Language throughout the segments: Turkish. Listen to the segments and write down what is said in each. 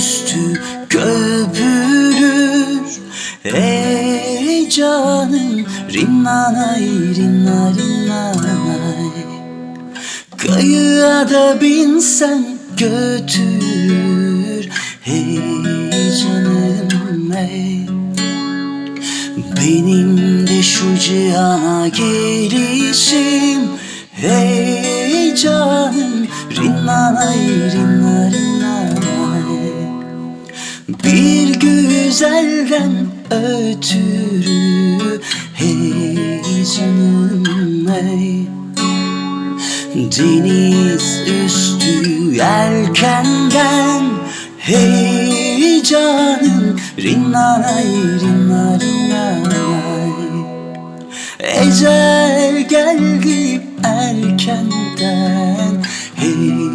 üstü köpürür. Ey canım rinnanay rinna rinnanay. Kayığa da binsen götür Hey canım hey. Benim de şu cihana gelişim. Hey canım Rinnanay güzelden ötürü Hey canım Deniz üstü yelkenden Hey canım Rinnanay rinna rinnanay Ecel geldi erkenden Hey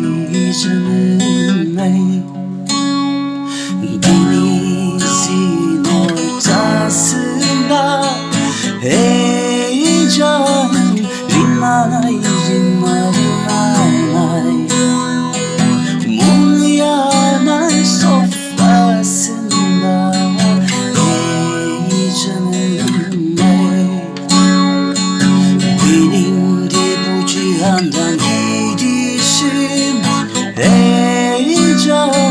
senden gidişim heyecan